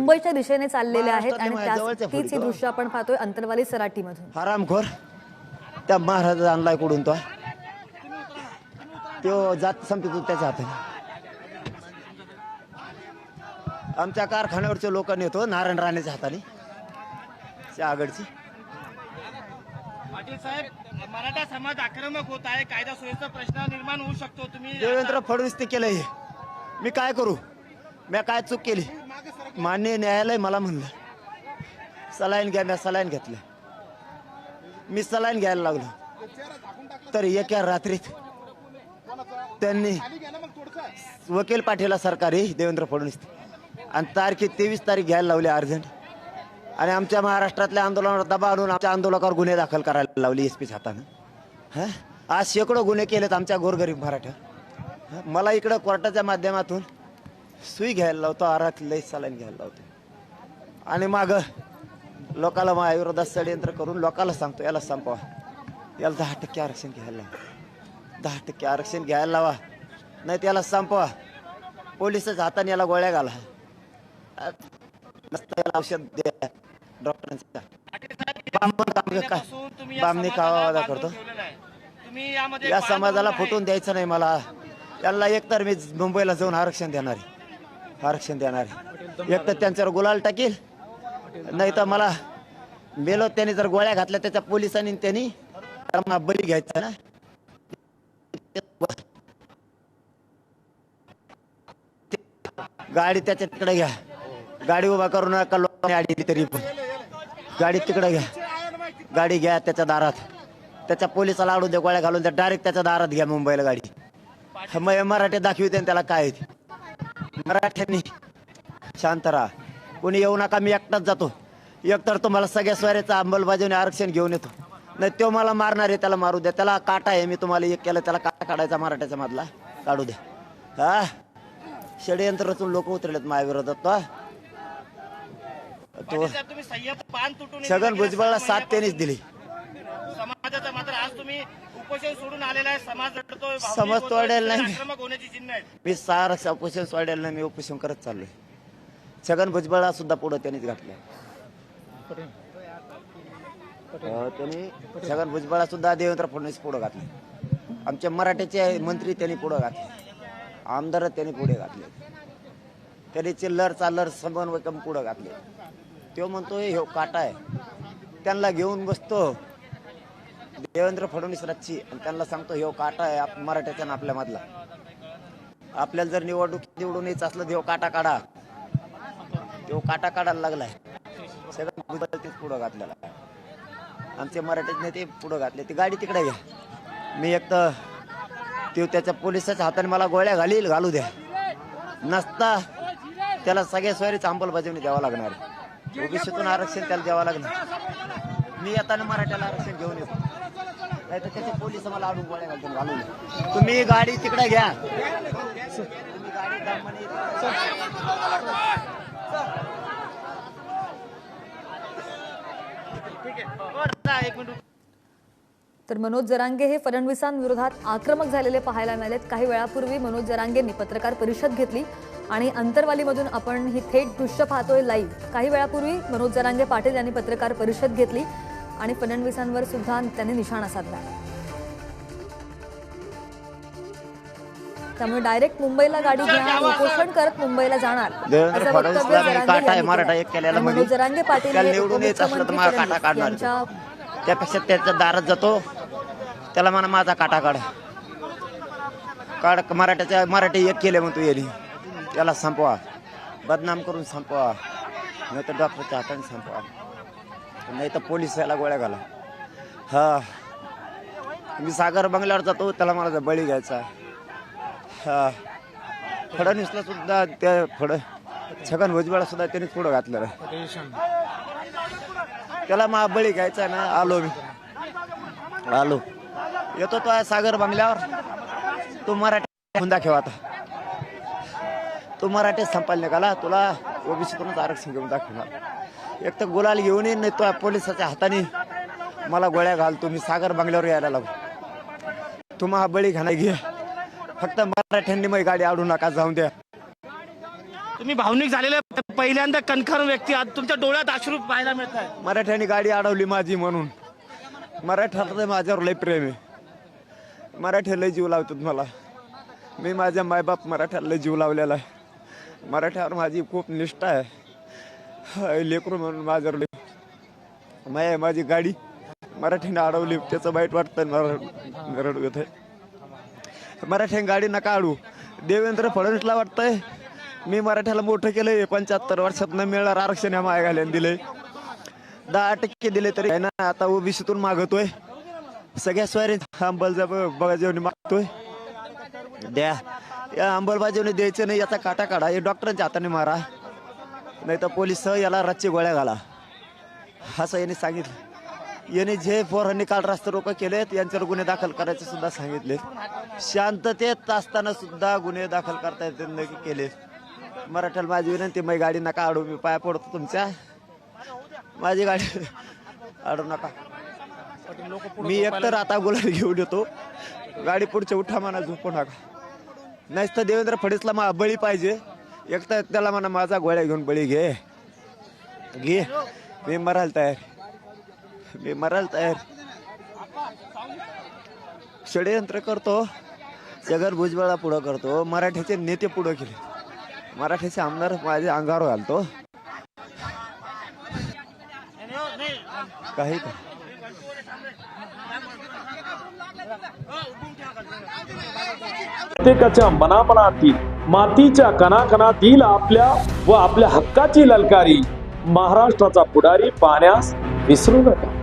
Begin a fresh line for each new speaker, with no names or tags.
मुंबईच्या दिशेने चाललेले आहेत आणि त्याच तीच ही. दृश्य आपण पाहतोय अंतरवाली सराटीमधून.
हरामखोर. त्या महाराजा आणलाय कुठून तो. तो जात संपतो त्याच्या हाताने. आमच्या कारखान्यावरचे लोक नेतो नारायण राणेच्या हाताने. त्या आगडची.
पाटील साहेब मराठा समाज आक्रमक होत आहे. कायदा सुव्यवस्था प्रश्न निर्माण होऊ शकतो. तुम्ही
देवेंद्र फडणवीस ते केलंय. मी काय करू? मी काय चूक केली? मान्य न्यायालय मला म्हणलं. सलाईन घ्या मी सलाईन घेतलं. मी सलाईन घ्यायला लागलो. तर एका रात्रीत त्यांनी वकील पाठीला सरकारी देवेंद्र फडणवीस. आणि तारखे तेवीस तारीख घ्यायला लावली अर्जंट. आणि आमच्या महाराष्ट्रातल्या आंदोलनावर दबाव आणून आमच्या आंदोलकावर गुन्हे दाखल करायला लावली एस पीच हातानं. हां? आज शेकडो गुन्हे केलेत आमच्या गोरगरीब मराठ्या मला इकडं कोर्टाच्या माध्यमातून सुई घ्यायला लावतो आरात लई सलाईन घ्यायला लावतो. आणि माग लोकाला माझ्या विरोधात षडयंत्र करून लोकाला सांगतो याला संपवा. याला दहा टक्के आरक्षण घ्यायला लावा. दहा टक्के आरक्षण घ्यायला लावा. नाही त्याला संपवा. पोलिसाच्या हाताने याला गोळ्या घाला. नसतं याला औषध द्या. डॉक्टरांच्या बामण कावा करतो? या समाजाला. फुटून द्यायचं नाही मला. याला एकतर मी मुंबईला जाऊन आरक्षण देणार आहे. आरक्षण देणार. आहे एक तर त्यांच्यावर गुलाल टाकील नाही तर मला मेलो त्यांनी जर गोळ्या घातल्या त्याच्या पोलिसांनी त्यांनी बळी घ्यायचा ना. गाडी त्याच्या तिकडे घ्या. गाडी उभा करू नका लोकांनी आडली तरी पण. गाडी तिकडे घ्या. गाडी घ्या त्याच्या दारात. त्याच्या पोलिसाला आडून द्या गोळ्या घालून द्या. डायरेक्ट त्याच्या दारात घ्या मुंबईला गाडी. मग मराठी दाखवते त्याला काय आहे मराठ्यांनी. शांत राहा कोणी येऊ नका मी एकटाच जातो. एकतर तुम्हाला सगळ्या स्वाऱ्याचं अंमलबजावणी आरक्षण घेऊन येतो. नाही तो मला मारणार आहे त्याला मारू द्या. त्याला काटा आहे मी तुम्हाला एक केलं त्याला काटा काढायचा मराठ्याच्या मधला. काढू द्या. हा? षडयंत्र रचून लोक उतरलेत माझ्या विरोधात तो
गेल्या
भुजबळला साथ त्यांनीच दिली.
समाजाचा मात्र आज तुम्ही उपोषण सोडून आलेला आहे. समाज लढतोय
समाज तोडायला नाही.
आक्रमक होण्याची चिन्ह आहेत.
मी सार उपोषण सोडायला नाही मी उपोषण करत चाललोय. छगन भुजबळला सुद्धा पुढं त्यांनीच घातलं अं, त्यांनी छगन भुजबळला सुद्धा देवेंद्र फडणवीस पुढं घातले आमच्या मराठीचे मंत्री त्यांनी पुढं घातले. आमदार त्यांनी पुढे घातले. त्यांनी चिल्लर चालर समन्वयकम पुढं घातले. तो म्हणतोय ह्यो काटा आहे. त्यांना घेऊन बसतो. देवेंद्र फडणवीस रच्ची आणि त्यांना सांगतो ह्यो हो काटा आहे मराठ्याच्या आपल्यामधला आपल्याला जर निवडणूक निवडून यायचं असलं देव हो काटा काढा. तो हो काटा काढायला लागलाय. सगळं भुजबळ तेच पुढं घातलेला आमचे मराठीत नेते पुढं घातले. ती गाडी तिकडे घ्या. मी एक तर ते त्याच्या पोलिसाच्या हाताने मला गोळ्या घालील घालू द्या. नसता त्याला सगळ्या स्वारीच अंमलबजावणी द्यावं लागणार. ओबीसीतून आरक्षण त्याला द्यावं लागणार. मी येताना मराठ्याला आरक्षण घेऊन येतो. नाही तर त्याचे पोलीस मला अडून गोळ्या घालून घालून तुम्ही गाडी तिकडे घ्या. तुम्ही गाडी दमाने-
एक मिनिट
तर मनोज जरांगे हे फडणवीसांविरोधात आक्रमक झालेले पाहायला मिळालेत. काही वेळापूर्वी मनोज जरांगेंनी पत्रकार परिषद घेतली आणि अंतरवालीमधून आपण ही थेट दृश्य पाहतोय लाईव्ह काही वेळापूर्वी मनोज जरांगे पाटील यांनी पत्रकार परिषद घेतली. आणि फडणवीसांवर सुद्धा त्यांनी निशाणा साधला. त्यामुळे डायरेक्ट मुंबईला गाडी घ्या उपोषण करत मुंबईला जाणार. असं वक्तव्य जरांगे पाटील हे
निवडून असलं तर मला काटा काढणार त्यापेक्षा त्याच्या दारात जातो. त्याला म्हणा माझा काटा काढ. काढ मराठ्याच्या मराठी एक केले म्हणतो येली त्याला संपवा. बदनाम करून संपवा. नाही तर डॉक्टरच्या हाताने संपवा. नाही तर पोलीस याला गोळ्या घाला. हा. मी सागर बंगल्यावर जातो त्याला मला बळी घ्यायचा हा. फडणवीसला सुद्धा त्या फड छगन भुजबळला सुद्धा त्यांनी पुढं घातलं. त्याला मा बळी घ्यायचा ना आलो मी. आलो. येतो तो सागर बंगल्यावर. तू मराठी हुंदा खेळ आता. तू मराठीच संपायला निघाला. तुला ओबीसीतूनच आरक्षण घेऊन दाखवणार. एक तर गुलाल घेऊन येईन नाही तो पोलिसाच्या हाताने मला गोळ्या घाल तुम्ही सागर बंगल्यावर यायला लागू तू महा बळी घाला घे. फक्त मराठ्यांनी मग गाडी आडू नका जाऊन द्या.
तुम्ही भावनिक झालेले पहिल्यांदा कणखर व्यक्ती आहात तुमच्या डोळ्यात अश्रू पाहायला मिळत आहे
मराठ्याने गाडी अडवली माझी म्हणून. मराठ्याला माझ्यावर लय प्रेम आहे. मराठे लय जीव लावतात मला. मी माझ्या मायबाप मराठ्याला लय जीव लावलेला आहे. मराठ्यावर माझी खूप निष्ठा आहे. लेकरू म्हणून माझ्यावर माया माझी गाडी. मराठीने अडवली त्याचं वाईट वाटतं मराठ रडवत आहे मराठ्याने गाडी नका अडू देवेंद्र फडणवीसला वाटतंय मी मराठ्याला मोठं केलंय पंच्याहत्तर वर्षात न मिळणार आरक्षण या माय दिले दहा टक्के दिले तरी आहे ना आता ओबीसीतून मागतोय. सगळ्या स्वारी अंमलबजावणी मागतोय. द्या. या अंमलबजावणी द्यायचं नाही याचा काटा काढा. हे डॉक्टरांच्या हाताने मारा. नाही तर पोलीस याला रातची गोळ्या घाला. असं यांनी सांगितलं. यांनी जे पोरांनी काल रास्ता रोको केलेत यांच्यावर गुन्हे दाखल करायचे सुद्धा सांगितले. शांततेत असताना सुद्धा गुन्हे दाखल करता येते केले. मराठ्याला माझी विनंती माझी गाडी नका अडू मी पाया पडतो तुमच्या. माझी गाडी अडू नका. मी एकतर आता गुलाल घेऊन येतो. गाडी पुढच्या उठा म्हणा झोपू नका. नाहीच तर देवेंद्र फडेसला मा बळी पाहिजे. एकटा त्याला म्हणा माझा गोळ्या घेऊन बळी घे. घे. मी मराल तयार. मी मराल तयार. षडयंत्र करतो. जगन भुजबळा पुढं करतो. मराठीचे नेते पुढं केले. मराठीचे आमदार माझ्या अंगावर घालतो. काही का?
प्रत्येकाच्या मनामनातील मातीच्या कणाकणातील आपल्या व आपल्या हक्काची ललकारी. महाराष्ट्राचा पुढारी पाहण्यास विसरू नका.